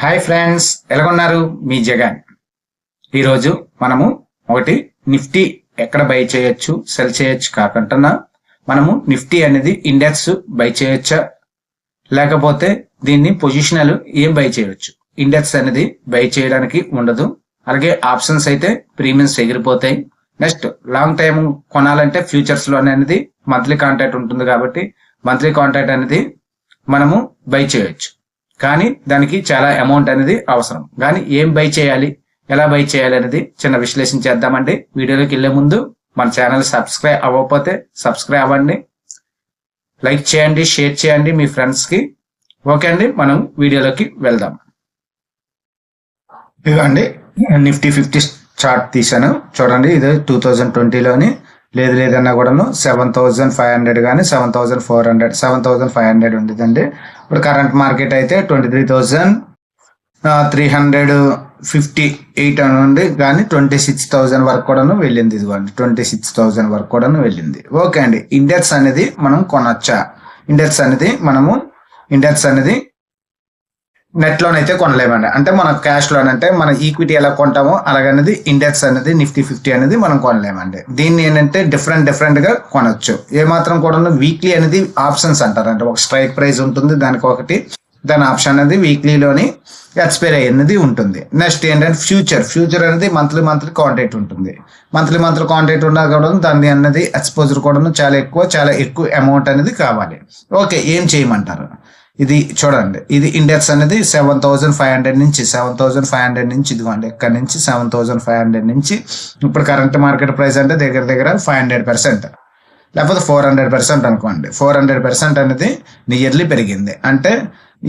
Hi friends ఎలాగున్నారు? మీ జగన్. ఈరోజు మనము ఒకటి నిఫ్టీ ఎక్కడ బై చేయొచ్చు సెల్ చేయొచ్చు కాకుండా మనము నిఫ్టీ అనేది ఇండెక్స్ బై చేయొచ్చా? లేకపోతే దీన్ని పొజిషనల్ ఏం బై చేయొచ్చు? ఇండెక్స్ అనేది బై చేయడానికి ఉండదు. అలాగే ఆప్షన్స్ అయితే ప్రీమియమ్స్ ఎగిరిపోతాయి. నెక్స్ట్ లాంగ్ టైం కొనాలంటే ఫ్యూచర్స్లో అనేది మంత్లీ కాంట్రాక్ట్ ఉంటుంది కాబట్టి మంత్లీ కాంట్రాక్ట్ అనేది మనము బై చేయొచ్చు. కానీ దానికి చాలా అమౌంట్ అనేది అవసరం. కానీ ఏం బై చేయాలి? ఎలా బై చేయాలి అనేది చిన్న విశ్లేషణ చేద్దామండి. వీడియోలోకి వెళ్ళే ముందు మన ఛానల్ సబ్స్క్రైబ్ అవ్వకపోతే సబ్స్క్రైబ్ అవ్వండి. లైక్ చేయండి షేర్ చేయండి మీ ఫ్రెండ్స్కి. ఓకే అండి మనం వీడియోలోకి వెళ్దాం. ఇవ్వండి నిఫ్టీ ఫిఫ్టీ చార్ట్ తీశాను. చూడండి ఇది టూ థౌజండ్ ట్వంటీలోని లేదు లేదన్నా కూడాను సెవెన్ థౌజండ్ ఫైవ్ హండ్రెడ్ కానీ seven thousand four hundred seven thousand five hundred ఉండేదండి. ఇప్పుడు కరెంట్ మార్కెట్ అయితే twenty three thousand three hundred fifty eight అని ఉంది. కానీ ట్వంటీ సిక్స్ థౌజండ్ వరకు కూడాను వెళ్ళింది ఇదిగోండి. ట్వంటీ సిక్స్ థౌజండ్ వరకు కూడాను వెళ్ళింది. ఓకే అండి. ఇండెక్స్ అనేది మనం కొనొచ్చా? ఇండెక్స్ అనేది మనము ఇండెక్స్ అనేది నెట్ లోనైతే కొనలేమండి. అంటే మన క్యాష్ లోన్ అంటే మన ఈక్విటీ ఎలా కొంటామో అలాగనేది ఇండెక్స్ అనేది నిఫ్టీ ఫిఫ్టీ అనేది మనం కొనలేమండి. దీన్ని ఏంటంటే డిఫరెంట్ డిఫరెంట్గా కొనొచ్చు. ఏ మాత్రం కూడా వీక్లీ అనేది ఆప్షన్స్ అంటారు అంటే ఒక స్ట్రైక్ ప్రైస్ ఉంటుంది దానికి ఒకటి దాని ఆప్షన్ అనేది వీక్లీలోని ఎక్స్పైర్ అయ్యేది ఉంటుంది. నెక్స్ట్ ఏంటంటే ఫ్యూచర్. ఫ్యూచర్ అనేది మంత్లీ మంత్లీ కాంటాక్ట్ ఉంటుంది. మంత్లీ మంత్లీ కాంటాక్ట్ ఉన్నా కూడా దాన్ని అనేది ఎక్స్పోజర్ కూడా చాలా ఎక్కువ చాలా ఎక్కువ అమౌంట్ అనేది కావాలి. ఓకే ఏం చేయమంటారు? ఇది చూడండి ఇది ఇండెక్స్ అనేది సెవెన్ థౌసండ్ ఫైవ్ హండ్రెడ్ నుంచి సెవెన్ థౌజండ్ ఫైవ్ హండ్రెడ్ నుంచి ఇదిగోండి ఇక్కడ నుంచి సెవెన్ థౌజండ్ ఫైవ్ హండ్రెడ్ నుంచి ఇప్పుడు కరెంట్ మార్కెట్ ప్రైస్ అంటే దగ్గర దగ్గర ఫైవ్ హండ్రెడ్ పర్సెంట్ లేకపోతే ఫోర్ హండ్రెడ్ పర్సెంట్ అనుకోండి. ఫోర్ హండ్రెడ్ పర్సెంట్ అనేది నియర్లీ పెరిగింది. అంటే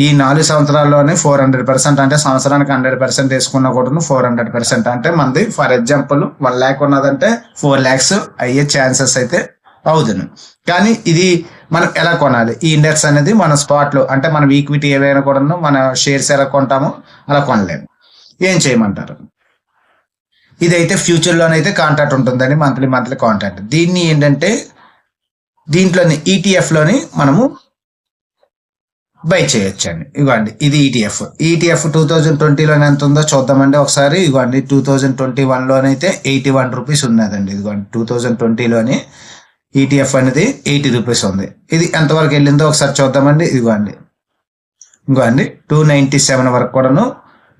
ఈ నాలుగు సంవత్సరాల్లోనే ఫోర్ హండ్రెడ్ పర్సెంట్ అంటే సంవత్సరానికి హండ్రెడ్ పర్సెంట్ వేసుకున్న కూడా ఫోర్ హండ్రెడ్ పర్సెంట్ అంటే మనది ఫర్ ఎగ్జాంపుల్ వన్ ల్యాక్ ఉన్నదంటే ఫోర్ ల్యాక్స్ అయ్యే ఛాన్సెస్ అయితే అవుతుంది కానీ ఇది మనం ఎలా కొనాలి? ఈ ఇండెక్స్ అనేది మన స్పాట్లో అంటే మనం ఈక్విటీ ఏవైనా కూడా మన షేర్స్ ఎలా కొంటామో అలా కొనలేము. ఏం చేయమంటారు? ఇదైతే ఫ్యూచర్లోనైతే కాంట్రాక్ట్ ఉంటుందండి మంత్లీ మంత్లీ కాంట్రాక్ట్ దీన్ని ఏంటంటే దీంట్లోని ఈటీఎఫ్లోని మనము బై చేయొచ్చండి. ఇవ్వండి ఇది ఈటీఎఫ్ ఈటీఎఫ్ టూ థౌజండ్ ట్వంటీలోనే ఎంత ఉందో చూద్దామండి ఒకసారి. ఇవ్వండి టూ థౌజండ్ ట్వంటీ వన్లోనైతే ఎయిటీ వన్ రూపీస్ ఉన్నదండి. ఇదిగోండి టూ థౌజండ్ ట్వంటీలోని ఈటీఎఫ్ అనేది ఎయిటీ రూపీస్ ఉంది. ఇది ఎంతవరకు వెళ్ళిందో ఒకసారి చూద్దామండి. ఇదిగోండి. ఇంకోండి టూ నైంటీ సెవెన్ వరకు కూడాను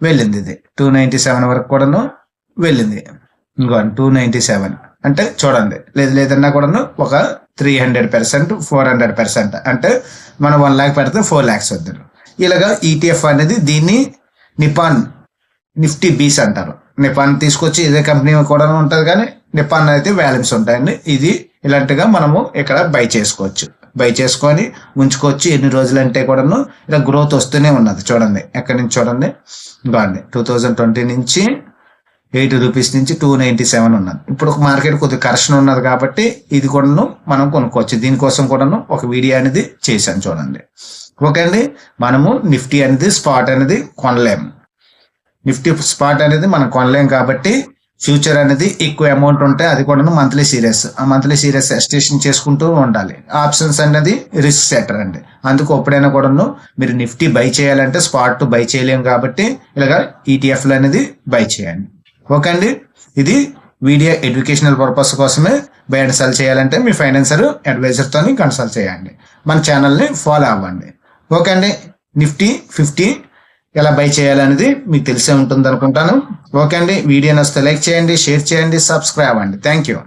వెళ్ళింది ఇది. టూ నైంటీ సెవెన్ వరకు కూడాను వెళ్ళింది. ఇంకోండి టూ నైంటీ సెవెన్ అంటే చూడండి లేదు లేదన్నా కూడాను ఒక three hundred percent four hundred percent అంటే మనం వన్ ల్యాక్ పెడితే ఫోర్ ల్యాక్స్ వద్దారు ఇలాగా ఈటీఎఫ్ అనేది దీన్ని నిపాన్ నిఫ్టీ బీస్ అంటారు. నిపాన్ తీసుకొచ్చి ఇదే కంపెనీ కూడా ఉంటుంది కానీ నిపాన్ అయితే వాల్యూమ్స్ ఉంటాయండి. ఇది ఇలాంటిగా మనము ఇక్కడ బై చేసుకోవచ్చు. బై చేసుకొని ఉంచుకోవచ్చు ఎన్ని రోజులు అంటే కూడాను ఇలా గ్రోత్ వస్తూనే ఉన్నది. చూడండి. ఎక్కడి నుంచి చూడండి? బాగుంది టూ థౌజండ్ ట్వంటీ నుంచి ఎయిటీ రూపీస్ నుంచి టూ నైంటీ సెవెన్ ఉన్నది. ఇప్పుడు ఒక మార్కెట్ కొద్దిగా కరెక్షన్ ఉన్నది కాబట్టి ఇది కూడాను మనం కొనుక్కోవచ్చు. దీనికోసం కూడాను ఒక వీడియో అనేది చేశాను చూడండి. ఓకే అండి. మనము నిఫ్టీ అనేది స్పాట్ అనేది కొనలేము నిఫ్టీ స్పాట్ అనేది మనం కొనలేం కాబట్టి ఫ్యూచర్ అనేది ఎక్కువ అమౌంట్ ఉంటే అది కూడా మంత్లీ సీరియస్ ఆ మంత్లీ సీరియస్ ఎస్టేషన్ చేసుకుంటూ ఉండాలి. ఆప్షన్స్ అనేది రిస్క్ సెటర్ అండి. అందుకు ఎప్పుడైనా కూడాను మీరు నిఫ్టీ బై చేయాలంటే స్పాట్ బై చేయలేము కాబట్టి ఇలాగా ఈటీఎఫ్లు అనేది బై చేయండి. ఓకే అండి? ఇది వీడియో ఎడ్యుకేషనల్ పర్పస్ కోసమే బై అండ్ సెల్ చేయాలంటే మీ ఫైనాన్సర్ అడ్వైజర్తో కన్సల్ట్ చేయండి. మన ఛానల్ని ఫాలో అవ్వండి. ఓకే అండి? నిఫ్టీ ఫిఫ్టీ ఎలా బై చేయాలనేది మీకు తెలిసే ఉంటుంది అనుకుంటాను. ఓకే అండి. వీడియో నచ్చితే లైక్ చేయండి షేర్ చేయండి సబ్స్క్రైబ్ అండి. Thank you